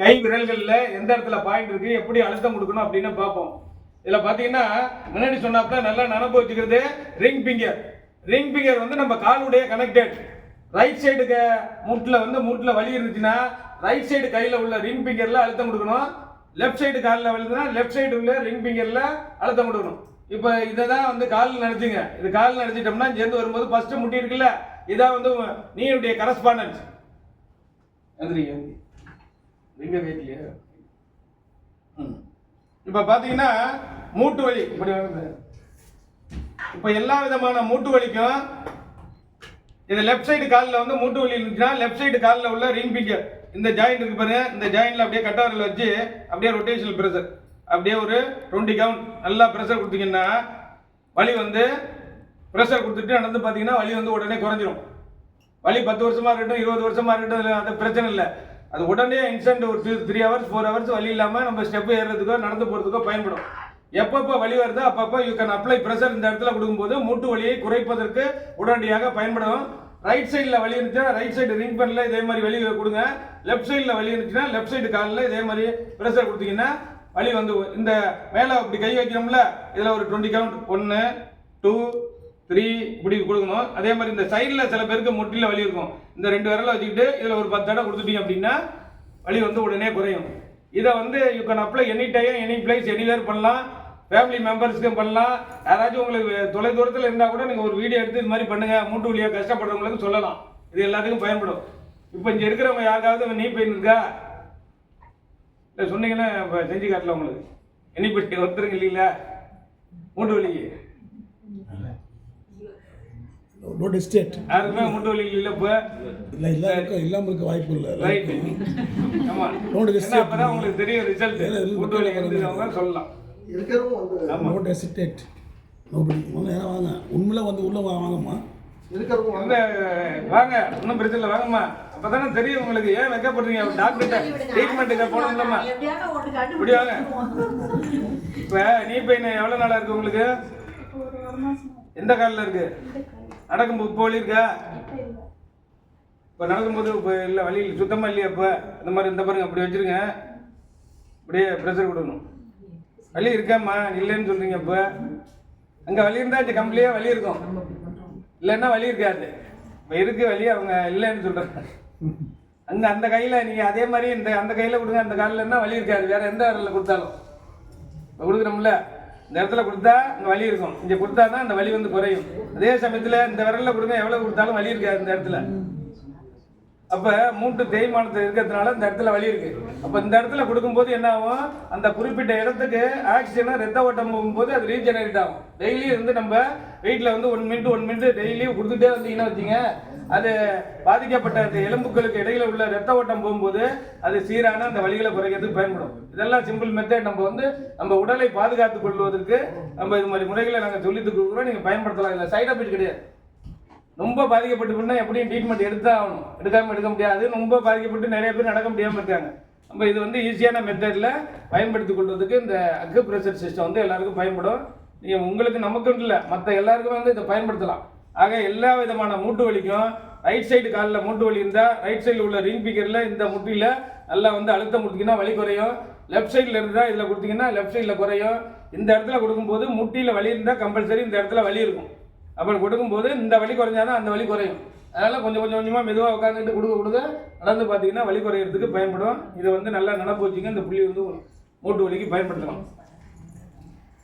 கை விரல்களில் எந்த இடத்துல பாயிண்ட் இருக்கு எப்படி அழுத்தம் கொடுக்கணும் அப்படின்னு பார்ப்போம். இதில் பார்த்தீங்கன்னா முன்னாடி சொன்னாப்ல நல்லா நினப்பு வச்சுக்கிறது ரிங் பிங்கர் ரிங் பிங்கர் வந்து நம்ம காலுடைய கனெக்டட் ரைட் சைடுக்கு மூட்டில் வந்து மூட்டில் வலி இருந்துச்சுன்னா ரைட் சைடு கையில் உள்ள ரிங் பிங்கரில் அழுத்தம் கொடுக்கணும். லெஃப்ட் சைடு காலில் வலிதுன்னா லெஃப்ட் சைடு உள்ள ரிங் பிங்கரில் அழுத்தம் கொடுக்கணும். இப்போ இதை தான் வந்து காலில் நினச்சிங்க. இது காலில் நினச்சிட்டோம்னா சேர்ந்து வரும்போது ஃபஸ்ட்டு முட்டி இருக்குல்ல இதான் வந்து நீனுடைய கரஸ்பாண்டன்ஸ் எந்திரிங்க. எங்க வீட்லயே? ம். இப்ப பாத்தீங்கன்னா மூட்டு வலி. இப்படி வருது. இப்ப எல்லா விதமான மூட்டு வலிக்கும். இது லெஃப்ட் சைடு காலில் வந்து மூட்டு வலி இருந்துச்சுன்னா லெஃப்ட் சைடு காலில் உள்ள ரிங் பிங்கர் இந்த ஜாயிண்ட் இருக்கு பாருங்க. இந்த ஜாயிண்ட்ல அப்படியே கட்டாரில் வச்சு அப்படியே ரொட்டேஷனல் பிரஷர் அப்படியே ஒரு டுவெண்ட்டி கவுண்ட் நல்லா ப்ரெஷர் கொடுத்தீங்கன்னா வலி வந்து ப்ரெஷர் கொடுத்துட்டு நடந்து பார்த்தீங்கன்னா வலி வந்து உடனே குறைஞ்சிரும். வலி பத்து வருஷமா இருக்கட்டும் இருபது வருஷமா இருக்கட்டும் அது பிரச்சனை இல்லை. அது உடனே இன்ஸ்டன்ட் ஒரு two three hours four hours வழி இல்லாமல் நம்ம ஸ்டெப் ஏறுறதுக்கோ நடந்து போகிறதுக்கோ பயன்படும். எப்பப்போ வழி வருதோ அப்பப்போ யூ கேன் அப்ளை ப்ரெஷர் இந்த இடத்துல கொடுக்கும்போது மூட்டு வலியை குறைப்பதற்கு உடனடியாக பயன்படும். ரைட் சைடில் வலி இருந்துச்சுன்னா ரைட் சைடு ரிங் பண்ணல இதே மாதிரி வலி கொடுங்க. லெஃப்ட் சைடில் வலி இருந்துச்சுன்னா லெஃப்ட் சைடு காலில் இதே மாதிரி ப்ரெஷர் கொடுத்தீங்கன்னா வலி வந்து இந்த மேலே அப்படி கை வைக்கிறோம்ல இதில் ஒரு டுவெண்ட்டி கவுண்ட் ஒன்று டூ த்ரீ இப்படி கொடுக்கணும். அதே மாதிரி இந்த சைடில் சில பேருக்கு முட்டியில் வலி இருக்கும். இந்த ரெண்டு விரலை வச்சுக்கிட்டு இதில் ஒரு பத்து தடவை கொடுத்துட்டீங்க அப்படின்னா வலி வந்து உடனே குறையும். இதை வந்து you can apply any time any place anywhere பண்ணலாம். ஃபேமிலி மெம்பர்ஸ்க்கும் பண்ணலாம். யாராச்சும் உங்களுக்கு தொலை தூரத்தில் இருந்தால் கூட நீங்கள் ஒரு வீடியோ எடுத்து இது மாதிரி பண்ணுங்கள் மூட்டு வலியாக கஷ்டப்படுறவங்களுக்கு சொல்லலாம். இது எல்லாத்துக்கும் பயன்படும். இப்போ இங்கே இருக்கிறவங்க யாருக்காவது நீ பெயின் இருக்கா? இல்லை சொன்னீங்கன்னா இப்போ செஞ்சு காட்டல உங்களுக்கு. எனி பெட்டி ஒருத்தருங்க இல்லைங்களா மூட்டு வலிக்கு. நோ டிஸ்டேட் யாருக்குமே மூட்டு வலி இல்லை இப்போ இல்லை இல்லை இருக்க இல்லாமல் இருக்க வாய்ப்பு இல்லை. ரைட் ஆமா Don't ஏன்னா hesitate. அப்பதான் உங்களுக்கு தெரியும் ரிசல்ட் மூட்டு வலி இருந்தவங்க சொல்லலாம். இருக்கிறவங்க வந்து ஆமா. நோ டெசிடேட் நோபடி வாங்க ஏன்னா வாங்க? உண்மையில வந்து உள்ள வாங்கம்மா. இருக்கிறவங்க வந்து வாங்க. ஒன்றும் பிரச்சனை இல்லை வாங்கம்மா. அப்பதானே தெரியும் உங்களுக்கு. ஏன் வைக்கப்படுறீங்க டாக்டர்கிட்ட ட்ரீட்மெண்ட்டுக்கு போனோம்லம்மா இப்படி வாங்க. இப்போ நீ பெயின் எவ்வளோ நாளாக இருக்கு உங்களுக்கு? எந்த காலில் இருக்கு? நடக்கும்போது இப்போ வலி இருக்கா இப்போ நடக்கும்போது இப்போ இல்லை வலி சுத்தமாக இல்லையா இப்போ? இந்த மாதிரி இந்த பாருங்க அப்படி வச்சிருங்க. அப்படியே ப்ரெஷர் கொடுக்கணும். வலி இருக்காம்மா இல்லைன்னு சொல்றீங்க இப்போ. அங்கே வலி இருந்தால் இந்த கம்பளியே வலி இருக்கும். இல்லைன்னா வலி இருக்காது. இப்போ இருக்கு வலி அவங்க இல்லைன்னு சொல்கிறாங்க அங்கே அந்த கையில் நீங்கள் அதே மாதிரி இந்த அந்த கையில் கொடுங்க அந்த காலில் இருந்தால் வலி இருக்காது. வேற எந்த விரலில் கொடுத்தாலும். இப்போ கொடுக்குறோம்ல இந்த இடத்துல கொடுத்தா இந்த வலி இருக்கும். இங்கே கொடுத்தா தான் அந்த வலி வந்து குறையும். அதே சமயத்தில் இந்த விரலில் கொடுங்க எவ்வளோ கொடுத்தாலும் வலி இருக்காது இந்த இடத்துல. அப்ப மூட்டு தேய்மானத்தில் இருக்கிறதுனால இந்த இடத்துல வலி இருக்கு. அப்ப இந்த இடத்துல கொடுக்கும்போது என்ன ஆகும்? அந்த குறிப்பிட்ட இடத்துக்கு ஆக்சிஜனாக ரத்த ஓட்டம் போகும்போது அது ரீஜெனரேட் ஆகும். டெய்லி வந்து நம்ம வெயிட்ல வந்து one minute one minute daily கொடுத்துட்டே வந்தீங்கன்னா வச்சுங்க அது பாதிக்கப்பட்ட அந்த எலும்புகளுக்கு இடையில உள்ள ரத்த ஓட்டம் போகும்போது அது சீரான அந்த வழிகளை குறைக்கிறதுக்கு பயன்படும். இதெல்லாம் சிம்பிள் மெத்தட் நம்ம வந்து நம்ம உடலை பாதுகாத்துக் கொள்வதற்கு நம்ம இது மாதிரி முறைகளை நாங்கள் சொல்லி கொடுக்குறோம். நீங்கள் பயன்படுத்தலாம். இல்லை சைட் எஃபெக்ட் கிடையாது. ரொம்ப பாதிக்கப்பட்டு எப்படியும் ட்ரீட்மெண்ட் எடுத்தா ஆகணும். எடுக்காம எடுக்க முடியாது. ரொம்ப பாதிக்கப்பட்டு நிறைய பேர் நடக்க முடியாமல் இருக்காங்க. நம்ம இது வந்து ஈஸியான மெத்தடில் பயன்படுத்திக் கொள்வதற்கு இந்த அக்கு ப்ரெஷர் சிஸ்டம் வந்து எல்லாருக்கும் பயன்படும். நீங்கள் உங்களுக்கு நமக்கு இல்லை. மற்ற எல்லாருக்குமே வந்து இதை பயன்படுத்தலாம். ஆக எல்லா விதமான மூட்டு வலிக்கும். ரைட் சைடு காலில் மூட்டு வலி இருந்தால் ரைட் சைடில் உள்ள ரிங் பிக்கரில் இந்த முட்டியில் நல்லா வந்து அழுத்தம் கொடுத்தீங்கன்னா வலி குறையும். லெஃப்ட் சைடில் இருந்தால் இதில் கொடுத்தீங்கன்னா லெஃப்ட் சைடில் குறையும். இந்த இடத்துல கொடுக்கும்போது முட்டியில் வலி இருந்தால் கம்பல்சரி இந்த இடத்துல வலி இருக்கும். அப்படி கொடுக்கும்போது இந்த வலி குறைஞ்சாதான் அந்த வலி குறையும். அதனால் கொஞ்சம் கொஞ்சம் கொஞ்சமாக மெதுவாக உட்காந்துட்டு கொடுக்க கொடுக்க நடந்து பார்த்தீங்கன்னா வலி குறையிறதுக்கு பயன்படும். இதை வந்து நல்லா நினப்பு வச்சுங்க இந்த புள்ளி வந்து மூட்டு வலிக்கு பயன்படுத்தலாம்.